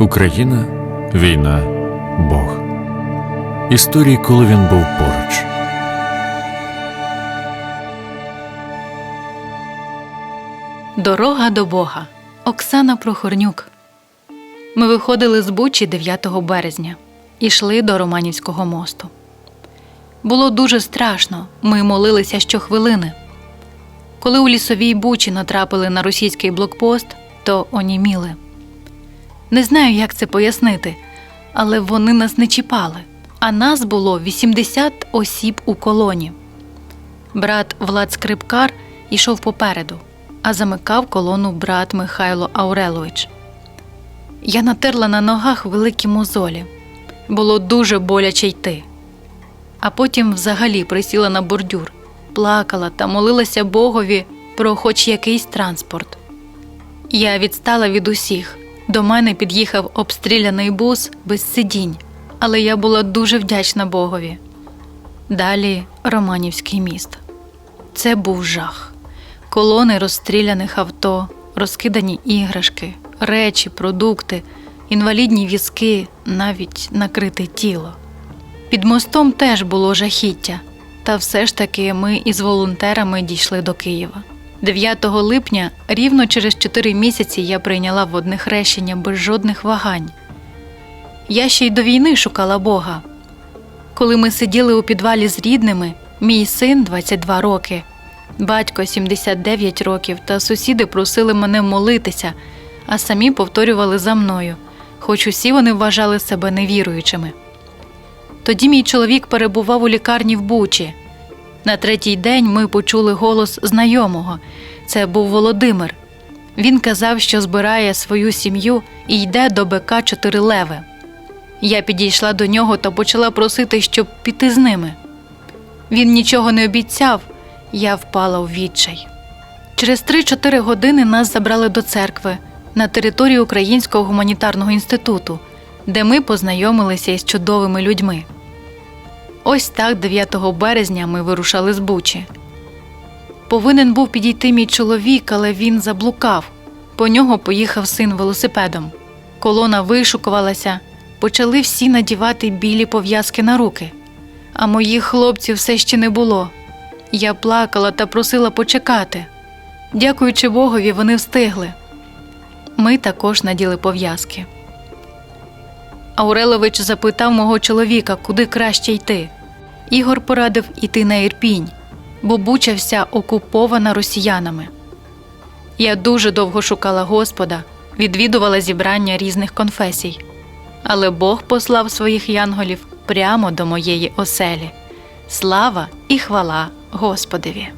Україна, війна, Бог. Історії, коли він був поруч. Дорога до Бога. Оксана Прохорнюк. Ми виходили з Бучі 9 березня і йшли до Романівського мосту. Було дуже страшно. Ми молилися щохвилини. Коли у лісовій Бучі натрапили на російський блокпост, то оніміли. Не знаю, як це пояснити, але вони нас не чіпали. А нас було 80 осіб у колоні. Брат Влад Скрипкар йшов попереду, а замикав колону брат Михайло Аурелович. Я натерла на ногах великі мозолі. Було дуже боляче йти. А потім взагалі присіла на бордюр, плакала та молилася Богові про хоч якийсь транспорт. Я відстала від усіх. До мене під'їхав обстріляний бус без сидінь, але я була дуже вдячна Богові. Далі Романівський міст. Це був жах. Колони розстріляних авто, розкидані іграшки, речі, продукти, інвалідні візки, навіть накрите тіло. Під мостом теж було жахіття, та все ж таки ми із волонтерами дійшли до Києва. 9 липня, рівно через 4 місяці, я прийняла водне хрещення без жодних вагань. Я ще й до війни шукала Бога. Коли ми сиділи у підвалі з рідними, мій син 22 роки, батько 79 років, та сусіди просили мене молитися, а самі повторювали за мною, хоч усі вони вважали себе невіруючими. Тоді мій чоловік перебував у лікарні в Бучі. На третій день ми почули голос знайомого. Це був Володимир. Він казав, що збирає свою сім'ю і йде до БК Чотири Леви. Я підійшла до нього та почала просити, щоб піти з ними. Він нічого не обіцяв, я впала у відчай. Через 3-4 години нас забрали до церкви на територію Українського гуманітарного інституту, де ми познайомилися із чудовими людьми. Ось так 9 березня ми вирушали з Бучі. Повинен був підійти мій чоловік, але він заблукав. По нього поїхав син велосипедом. Колона вишукувалася, почали всі надівати білі пов'язки на руки. А моїх хлопців все ще не було. Я плакала та просила почекати. Дякуючи Богові, вони встигли. Ми також наділи пов'язки. Аурелович запитав мого чоловіка, куди краще йти. Ігор порадив іти на Ірпінь, бо Буча вся окупована росіянами. Я дуже довго шукала Господа, відвідувала зібрання різних конфесій, але Бог послав своїх янголів прямо до моєї оселі. Слава і хвала Господеві!